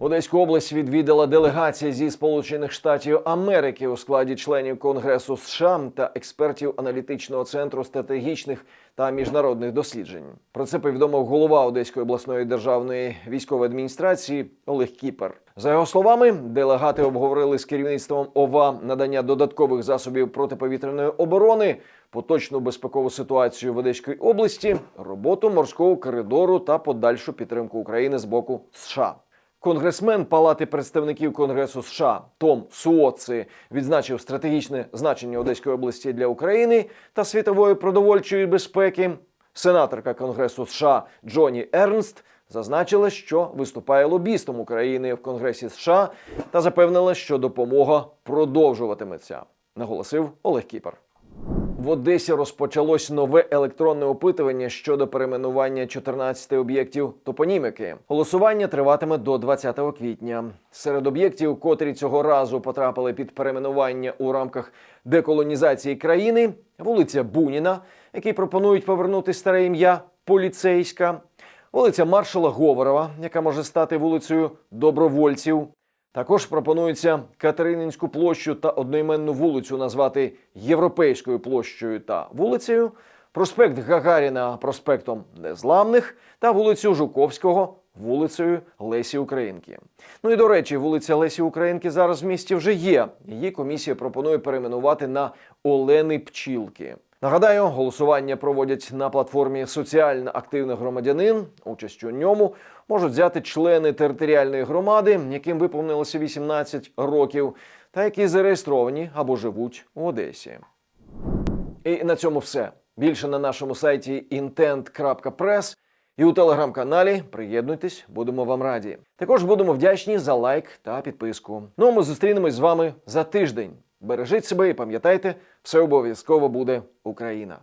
Одеську область відвідала делегація зі Сполучених Штатів Америки у складі членів Конгресу США та експертів аналітичного центру стратегічних та міжнародних досліджень. Про це повідомив голова Одеської обласної державної військової адміністрації Олег Кіпер. За його словами, делегати обговорили з керівництвом ОВА надання додаткових засобів протиповітряної оборони, поточну безпекову ситуацію в Одеській області, роботу морського коридору та подальшу підтримку України з боку США. Конгресмен Палати представників Конгресу США Том Суоци відзначив стратегічне значення Одеської області для України та світової продовольчої безпеки. Сенаторка Конгресу США Джоні Ернст зазначила, що виступає лобістом України в Конгресі США та запевнила, що допомога продовжуватиметься. Наголосив Олег Кіпер. В Одесі розпочалось нове електронне опитування щодо перейменування 14 об'єктів топоніміки. Голосування триватиме до 20 квітня. Серед об'єктів, котрі цього разу потрапили під перейменування у рамках деколонізації країни, вулиця Буніна, який пропонують повернути старе ім'я Поліцейська, вулиця Маршала Говорова, яка може стати вулицею добровольців. Також пропонується Катерининську площу та одноіменну вулицю назвати Європейською площею та вулицею, проспект Гагаріна проспектом Незламних та вулицю Жуковського вулицею Лесі Українки. Ну і до речі, вулиця Лесі Українки зараз в місті вже є. Її комісія пропонує перейменувати на Олени Пчілки. Нагадаю, голосування проводять на платформі Соціально активний громадянин. Участь у ньому можуть взяти члени територіальної громади, яким виповнилося 18 років, та які зареєстровані або живуть у Одесі. І на цьому все. Більше на нашому сайті intent.press і у телеграм-каналі. Приєднуйтесь, будемо вам раді. Також будемо вдячні за лайк та підписку. Ну а ми зустрінемось з вами за тиждень. Бережіть себе і пам'ятайте, все обов'язково буде Україна.